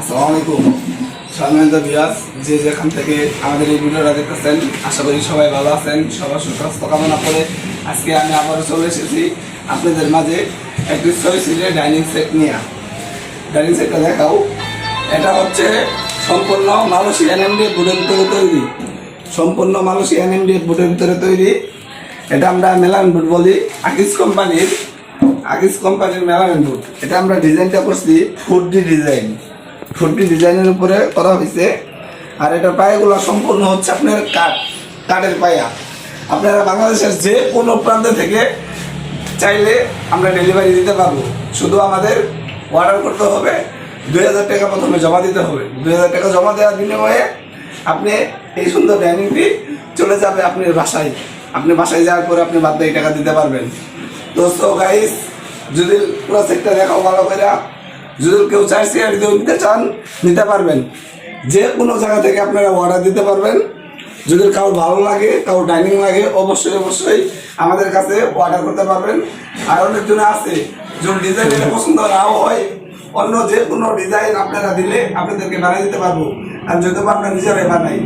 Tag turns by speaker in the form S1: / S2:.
S1: আসসালামু আলাইকুম। সম্মানিত যে যেখান থেকে আমাদের এই ভিডিওটা দেখতেছেন, আশা করি সবাই ভালো আছেন, সবার সুস্বাস্থ্য কামনা করে আজকে আমি আবারও চলে এসেছি আপনাদের মাঝে একটি ছয় সিটের ডাইনিং সেট নিয়ে। ডাইনিং সেটটা দেখাও। এটা হচ্ছে সম্পূর্ণ মালয়েশিয়ান এমডি বুডের ভিতরে তৈরি। সম্পূর্ণ মালয়েশিয়ান এমডি বুডের ভিতরে তৈরি। এটা আমরা মেলান বুট বলি আকিস কোম্পানির আকিস কোম্পানির মেলান বুট। এটা আমরা ডিজাইনটা করছি ফুড ডি ডিজাইন। ডি ডিজাইনের উপরে করা হয়েছে আর এটার পায়াগুলো সম্পূর্ণ হচ্ছে আপনার কাঠ, কাঠের পায়া। আপনারা বাংলাদেশের যে কোনো প্রান্ত থেকে চাইলে আমরা ডেলিভারি দিতে পারব। শুধু আমাদের অর্ডার করতে হবে, দুই হাজার টাকা প্রথমে জমা দিতে হবে। দুই হাজার টাকা জমা দেওয়ার বিনিময়ে আপনি এই সুন্দর ডাইনিংটি চলে যাবে আপনি বাসায়। আপনি বাসায় যাওয়ার পরে আপনি বাদ টাকা দিতে পারবেন। তো সো গাইস যদি পুরো সেটটা দেখাও ভালো করে যদি কেউ চার শেয়ার দিয়েও নিতে চান, নিতে পারবেন। যে কোনো জায়গা থেকে আপনারা অর্ডার দিতে পারবেন। যদি কারও ভালো লাগে, কারও ডাইনিং লাগে, অবশ্যই অবশ্যই আমাদের কাছে অর্ডার করতে পারবেন। আর অনেকজন আছে যদি ডিজাইন পছন্দ নাও হয়, অন্য যে কোনো ডিজাইন আপনারা দিলে আপনাদেরকে বানিয়ে দিতে পারব। আর যদি আপনারা নিজেরাই বানাই।